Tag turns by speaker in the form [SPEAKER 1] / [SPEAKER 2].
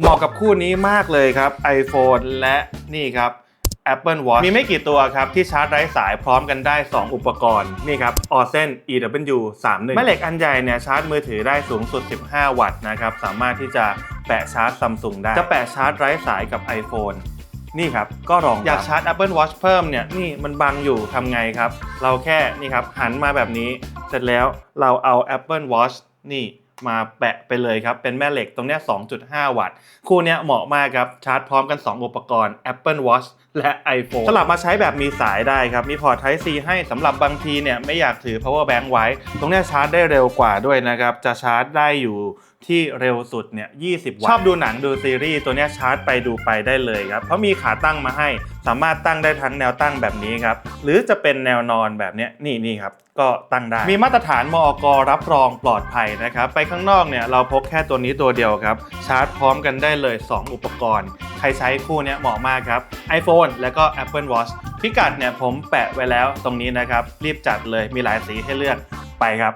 [SPEAKER 1] เหมาะกับคู่นี้มากเลยครับ iPhone และนี่ครับ Apple Watch มีไม่กี่ตัวครับ ที่ชาร์จไร้สายพร้อมกันได้ 2 อุปกรณ์ นี่ครับ o s e n EW 31แม่เหล็กอันใหญ่เนี่ยชาร์จมือถือได้สูงสุด 15 วัตต์นะครับ สามารถที่จะแปะชาร์จซัมซุงได้ จะแปะชาร์จไร้สายกับ iPhone นี่ครับ ก็ลองอยากชาร์จ Apple Watch เพิ่มเนี่ย นี่มันบังอยู่ทำไงครับ เราแค่นี่ครับหันมาแบบนี้ เสร็จแล้วเราเอา Apple Watch นี่ มาแปะไปเลยครับ เป็นแม่เหล็กตรงนี้ 2.5 วัตต์ คู่นี้เหมาะมากครับ ชาร์จพร้อมกัน 2 อุปกรณ์ Apple Watch และ iPhone สลับมาใช้แบบมีสายได้ครับ มีพอร์ต Type C ให้สำหรับบางทีเนี่ยไม่อยากถือ power bank ไว้ ตรงเนี้ยชาร์จได้เร็วกว่าด้วยนะครับ จะชาร์จได้อยู่ที่เร็วสุดเนี่ย 20 วัตต์ ชอบดูหนังดูซีรีส์ ตัวเนี้ยชาร์จไปดูไปได้เลยครับ เพราะมีขาตั้งมาให้ สามารถตั้งได้ทั้งแนวตั้งแบบนี้ครับ หรือจะเป็นแนวนอนแบบเนี้ยนี่นี่ครับ ก็ตั้งได้ มีมาตรฐานมอกรับรองปลอดภัยนะครับ ไปข้างนอกเนี่ยเราพกแค่ตัวนี้ตัวเดียวครับ ชาร์จพร้อมกันได้เลย 2 อุปกรณ์ ใครใช้คู่เนี้ยเหมาะมากครับ iPhone แล้วก็ Apple Watch พิกัดเนี่ยผมแปะไว้แล้วตรงนี้นะครับ รีบจัดเลยมีหลายสีให้เลือกไปครับ